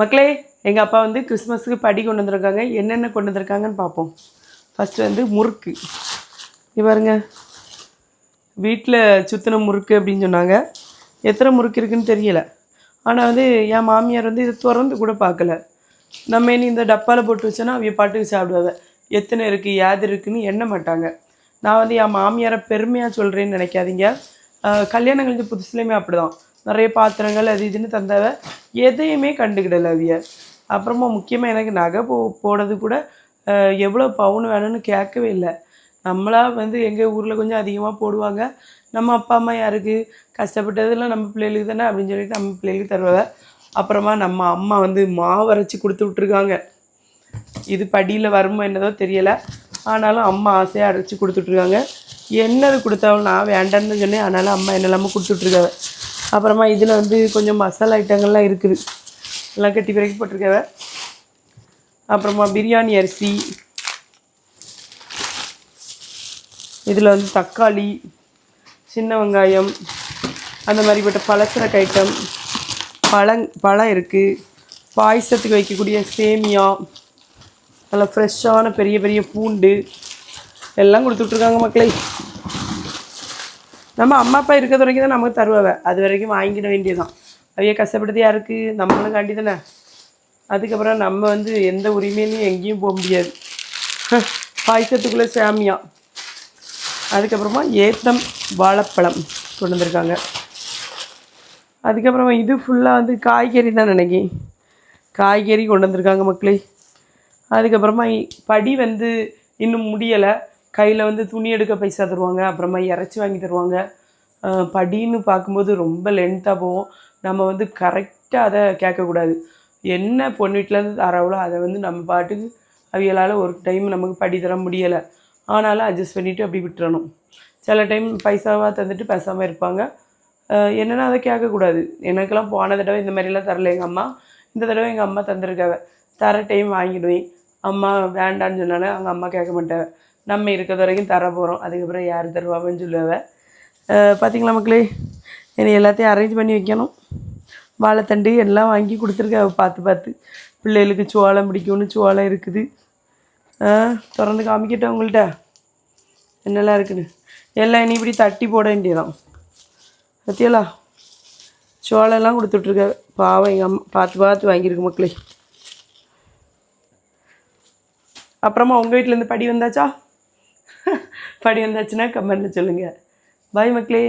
மக்களே எங்கள் அப்பா வந்து கிறிஸ்மஸுக்கு படி கொண்டு வந்திருக்காங்க. என்னென்ன கொண்டு வந்திருக்காங்கன்னு பார்ப்போம். ஃபஸ்ட்டு வந்து முறுக்கு. பாருங்க. வீட்டில் சுத்தின முறுக்கு அப்படின்னு சொன்னாங்க. எத்தனை முறுக்கு இருக்குன்னு தெரியல. ஆனால் வந்து என் மாமியார் வந்து இதை திறந்து கூட பார்க்கல. நம்ம இனி இந்த டப்பாவில் போட்டு வச்சோன்னா அவங்க பாட்டுக்கு சாப்பிடுவாங்க. எத்தனை இருக்குது யாது இருக்குதுன்னு எண்ண மாட்டாங்க. நான் வந்து என் மாமியாரை பெருமையாக சொல்கிறேன்னு நினைக்காதீங்க. கல்யாணம் கழிஞ்ச புதுசுலேயுமே அப்படிதான். நிறைய பாத்திரங்கள் அது இதுன்னு தந்தவ எதையுமே கண்டுக்கிடல அவிய. அப்புறமா முக்கியமாக எனக்கு நகை போ போடுறது கூட எவ்வளோ பவுன் வேணும்னு கேட்கவே இல்லை. நம்மளா வந்து எங்கள் ஊரில் கொஞ்சம் அதிகமாக போடுவாங்க. நம்ம அப்பா அம்மா யாருக்கு கஷ்டப்பட்டதெல்லாம் நம்ம பிள்ளைகளுக்கு தானே அப்படின்னு சொல்லிட்டு நம்ம பிள்ளைகளுக்கு தருவாங்க. அப்புறமா நம்ம அம்மா வந்து மாவு அரைச்சி கொடுத்து விட்ருக்காங்க இது படியில் வருமோ என்னதோ தெரியலை. ஆனாலும் அம்மா ஆசையாக அரைச்சி கொடுத்துட்ருக்காங்க என்னது கொடுத்தாலும் நான் வேண்டான்னு சொன்னேன். ஆனாலும் அம்மா என்னெல்லாமோ கொடுத்துட்ருக்காங்க அப்புறமா இதில் வந்து கொஞ்சம் மசாலா ஐட்டங்கள்லாம் இருக்குது. எல்லாம் கட்டி பிறகு போட்டிருக்கவ. அப்புறமா பிரியாணி அரிசி. இதில் வந்து தக்காளி சின்ன வெங்காயம் அந்த மாதிரிப்பட்ட பலசரக்கு ஐட்டம் பழங் பழம் இருக்குது பாயசத்துக்கு வைக்கக்கூடிய சேமியா நல்லா ஃப்ரெஷ்ஷான பெரிய பெரிய பூண்டு எல்லாம் கொடுத்துட்ருக்காங்க மக்களை. நம்ம அம்மா அப்பா இருக்கிறது வரைக்கும் தான் நமக்கு தருவாவை அது வரைக்கும் வாங்கிட வேண்டியதுதான். அவைய கஷ்டப்படுறது யாருக்கு? நம்மளும் காண்டி தானே. அதுக்கப்புறம் நம்ம வந்து எந்த உரிமையிலையும் எங்கேயும் போக முடியாது. பாயசத்துக்குள்ளே சாமியா. அதுக்கப்புறமா ஏத்தம் வாழைப்பழம் கொண்டு வந்திருக்காங்க. அதுக்கப்புறமா இது ஃபுல்லாக வந்து காய்கறி தான் நினைக்கி காய்கறி கொண்டு வந்திருக்காங்க மக்களே. அதுக்கப்புறமா படி வந்து இன்னும் முடியலை. கையில் வந்து துணி எடுக்க பைசா தருவாங்க அப்புறமா இறச்சி வாங்கி தருவாங்க. படின்னு பார்க்கும்போது ரொம்ப லென்த்தாக போகும். நம்ம வந்து கரெக்டாக அதை கேட்கக்கூடாது. என்ன பொண்ணு வீட்டிலேருந்து தரவளோ அதை வந்து நம்ம பாட்டுக்கு அவியலால் ஒரு டைம் நமக்கு படி தர முடியலை. ஆனாலும் அட்ஜஸ்ட் பண்ணிவிட்டு அப்படி விட்டுறணும். சில டைம் பைசாவாக தந்துட்டு பேசாமல் இருப்பாங்க. என்னென்னா என்னன்னா அதை கேட்கக்கூடாது. எனக்கெல்லாம் போன தடவை இந்த மாதிரிலாம் தரல. எங்கள் அம்மா இந்த தடவை எங்கள் அம்மா தந்திருக்காவ. தர டைம் வாங்கிடுவேன். அம்மா வேண்டான்னு சொன்னாலும் அவங்க அம்மா கேட்க மாட்டேன் நம்ம இருக்கிற வரைக்கும் தர போகிறோம் அதுக்கப்புறம் யார் தருவாங்கன்னு சொல்லுவாவ அஹ் பார்த்தீங்களா மக்களே? என்னை எல்லாத்தையும் அரேஞ்ச் பண்ணி வைக்கணும். வாழைத்தண்டு எல்லாம் வாங்கி கொடுத்துருக்காவ பார்த்து பார்த்து. பிள்ளைகளுக்கு சோளம் பிடிக்கும்னு சோளம் இருக்குது. திறந்து காமிக்கட்டும் உங்கள்கிட்ட என்னெல்லாம் இருக்குன்னு? எல்லாம் இனி இப்படி தட்டி போட வேண்டியதான் பத்தியலா சோளம்லாம் கொடுத்துட்ருக்க. பாவம் எங்கள் அம்மா பார்த்து பார்த்து வாங்கியிருக்கு மக்களே. அப்புறமா உங்கள் வீட்டிலேருந்து படி வந்தாச்சா? படி வந்தாச்சுன்னா கமெண்ட்டில் சொல்லுங்கள் பாய் மக்களே.